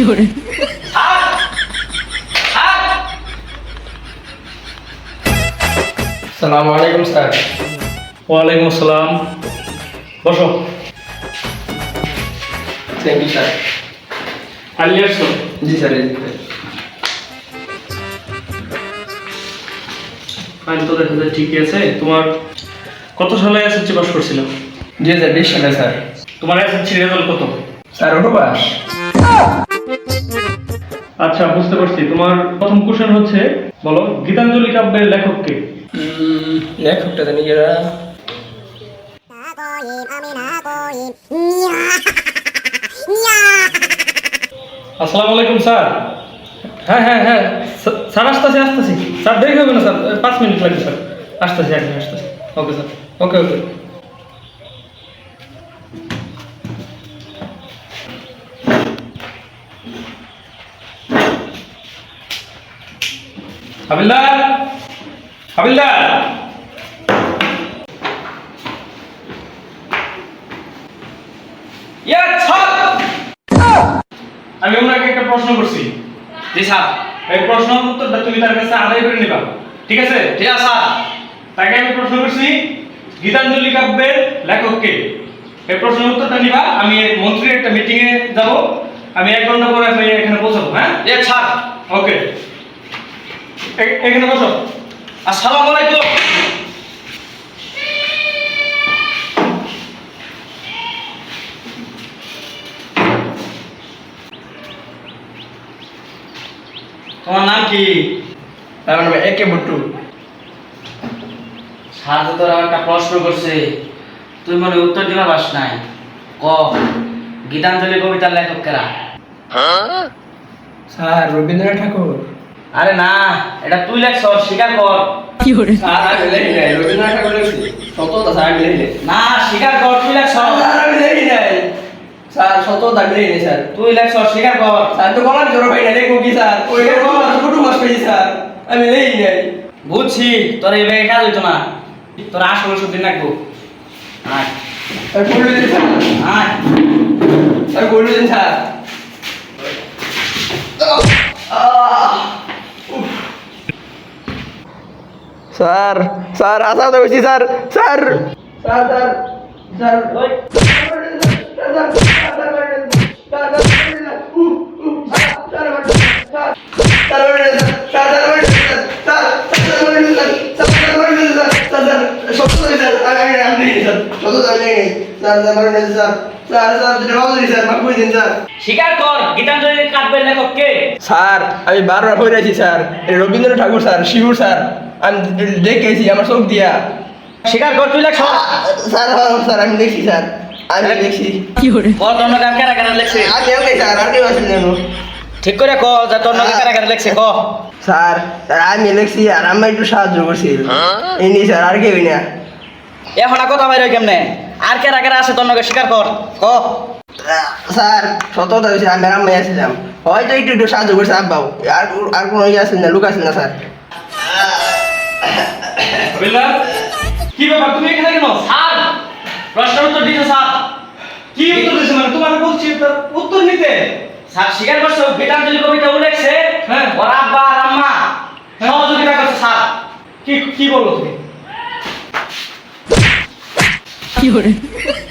有人，সালাম আলাইকুম স্যার। ওয়ালাইকুম আসসালাম। বসো। থ্যাংক ইউ স্যার আলি আসছো? জি স্যার ফাইল তো দেখা যায় ঠিকই আছে। তোমার কত সালে এসএসসি পাস করছিল দুই হাজার বিশ সালে স্যার। তোমার এসএসসি রেজাল্ট কত? স্যার ওটো পাস আচ্ছা বুঝতে পারছি। তোমার প্রথম কোশ্চেন হচ্ছে বলো গীতাঞ্জলি কাব্যের লেখক কে? লেখকটা জানি এরা আসসালামু আলাইকুম স্যার। হ্যাঁ হ্যাঁ হ্যাঁ। স্যার- স্যার আসতেছি আসতেছি। স্যার দেরি হবে না স্যার। পাঁচ মিনিট লাগবে স্যার। আসতেছি একদম আসতেছি। Okay sir. Okay okay. হাবিলদার হাবিলদার। আমি ওনাকে একটা প্রশ্ন করছি। জি স্যার। এই প্রশ্নের উত্তরটা তুমি তার কাছে আদায় করে নিবা। ঠিক আছে? ঠিক আছে স্যার। তাকে আমি প্রশ্ন করছি গীতাঞ্জলি কাব্যের লেখক কে এই প্রশ্নের উত্তরটা নিবা আমি মন্ত্রীর একটা মিটিং এ যাব। আমি এক ঘণ্টা পরে আমি এখানে পৌঁছাবো হ্যাঁ? এ স্যার ওকে এখানে বসো। আসসালামু আলাইকুম। তোমার নাম কি? তার মানে একে বুট্টু স্যার তো তোর একটা প্রশ্ন করছে। তুই মনে উত্তর দিবা পাস নাই। ক? গীতাঞ্জলি কবিতার লেখক কেরা? স্যার রবীন্দ্রনাথ ঠাকুর। আরে না এটা তুই লেখ লেখছ স্বীকার কর। 有人，স্যার আমি লেখি নাই রবীন্দ্রনাথ ঠাকুর লেখছি। সত্যতা স্যার আমি লেখি না স্বীকার কর তুই লেখছ স্যার আমি লেখি নাই। স্যার সত্যতা আমি লেখি নাই স্যার। তুই লেখছ স্বীকার কর। স্যার তো বলার জোর ভাই না লেখবো কি স্যার। ওই ছোট মাস পেয়েছি স্যার। আমি লেখি নাই। বুঝছি তোর এই ব্যাগে কাজ হইতো না। তোর আসলে সুদিন রাখব আয়। আমি করলে দিন স্যার আয় আমি করলে দিন স্যার স্যার স্যার আসা তো বলছি sir sir sir. Sir sir স্বীকার কর গীতাঞ্জলি কাব্যের লেখক কে স্যার আমি বারবার বলে আছি স্যার। রবীন্দ্রনাথ ঠাকুর স্যার শিবুর স্যার। আমি দেখেছি আমার চোখ দিয়া। স্বীকার কর তুই লেখছ স্যার হ্যাঁ, স্যার আমি দেখছি স্যার। আমি দেখছি। 有人，কর তোর নাম কেনা কেনা লেখছে? আমি ওকে স্যার আমি আসলে জানো ঠিক করে ক যে তোর লেখছে ক। স্যার স্যার আমি লিখছি আর আমি একটু সাহায্য করছি এই নিয়ে স্যার আর কেউ না। এখন আর কথা বাইরে কেমনে? আর কে কেনা আছে তোর নাকি স্বীকার কর। ক? স্যার সততা হয়েছে আমি আর আমি আসছিলাম। হয়তো একটু একটু সাহায্য করছে আব্বাও। আর আর কোনো ইয়ে আছে না লোক আছে না স্যার। কি ব্যাপার? তুমি এখানে কেন? স্যার! প্রশ্নের উত্তর দিতে স্যার। কি উত্তর দিছো মানে তোমার বলছি তার উত্তর নিতে স্যার স্বীকার করছ? গীতাঞ্জলি কবিতা উল্লেখছে হ্যাঁ। ওর আব্বা আর আম্মা সহযোগিতা করছে স্যার। কি কি বলল তুমি? 有人，স্যার